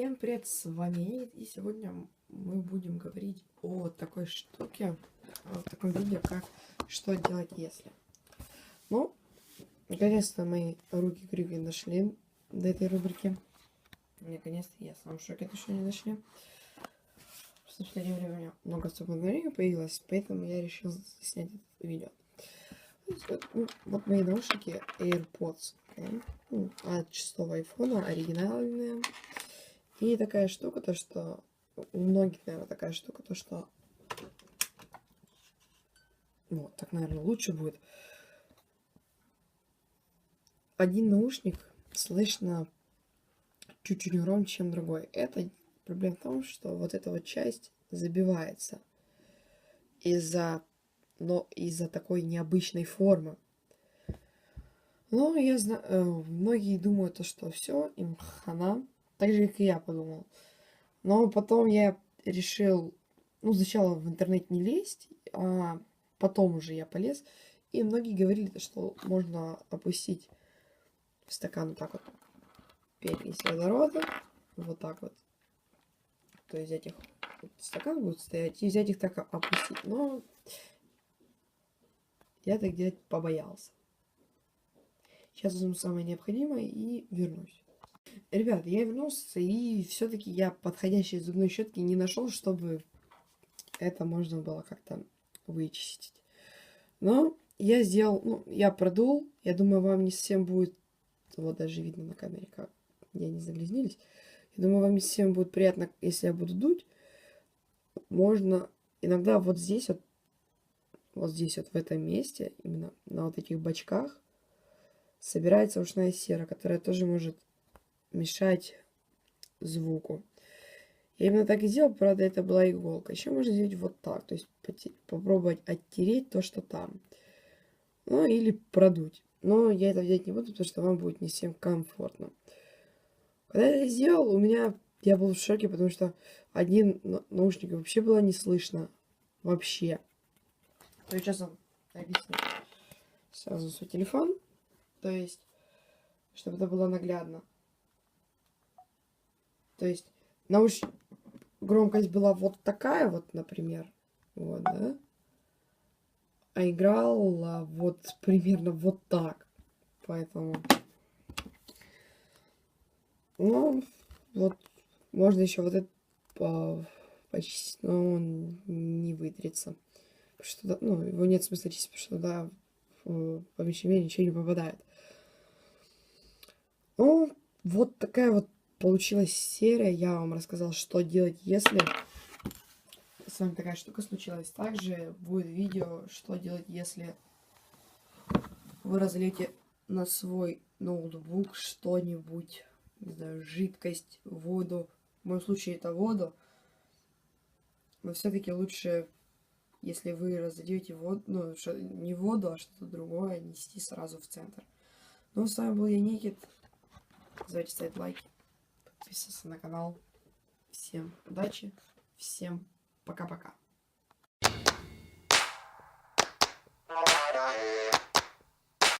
Всем привет, с вами Энит, и сегодня мы будем говорить о такой штуке, о таком видео, как что делать если. Ну, наконец-то мои руки-крюки дошли до этой рубрики. Наконец-то я сам в шоке, то, что они дошли. В последнее время у меня много свободного появилось, поэтому я решил снять это видео. Вот, ну, вот мои наушники AirPods окей, ну, от шестого айфона, оригинальные. И такая штука, то что у многих, наверное, такая штука, то что вот, так, наверное, лучше будет. Один наушник слышно чуть-чуть громче, чем другой. Это проблема в том, что вот эта вот часть забивается из-за но из-за такой необычной формы. Но я знаю, э, многие думают, то, что все, им хана, так же, как и я подумал. Но потом я решил, ну, сначала в интернет не лезть, а потом уже я полез. И многие говорили, что можно опустить в стакан вот так вот перекись водорода, вот так вот. То есть взять их, вот стакан будет стоять, и взять их так опустить. Но я так делать побоялся. Сейчас возьму самое необходимое и вернусь. Ребят, я вернулся, и все-таки я подходящей зубной щетки не нашел, чтобы это можно было как-то вычистить. Но я сделал, ну, я продул. Я думаю, вам не совсем будет, вот даже видно на камере, как я не загрязнились. Я думаю, вам не совсем будет приятно, если я буду дуть. Можно иногда вот здесь вот, вот здесь вот в этом месте, именно на вот этих бачках, собирается ушная сера, которая тоже может мешать звуку. Я именно так и сделал, правда, это была иголка. Еще можно сделать вот так, то есть попробовать оттереть то, что там. Ну, или продуть. Но я это взять не буду, потому что вам будет не всем комфортно. Когда я это сделал, у меня... Я был в шоке, потому что один наушник вообще было не слышно. Вообще. То есть сейчас вам объясню. Сразу свой телефон. То есть, чтобы это было наглядно. То есть, науш... громкость была вот такая вот, например. Вот, да? А играла вот примерно вот так. Поэтому... Ну, вот, можно еще вот это по... почистить, но он не вытрется. Потому что, ну, его нет смысла чистить, потому что туда помещение ничего не попадает. Ну, вот такая вот получилась серия. Я вам рассказал, что делать, если с вами такая штука случилась. Также будет видео, что делать, если вы разольете на свой ноутбук что-нибудь, не знаю, жидкость, воду. В моем случае это воду. Но все-таки лучше, если вы разольете воду, ну, не воду, а что-то другое, нести сразу в центр. Ну, с вами был я, Никит. Забывайте ставить лайки, подписываться на канал. Всем удачи, всем пока-пока.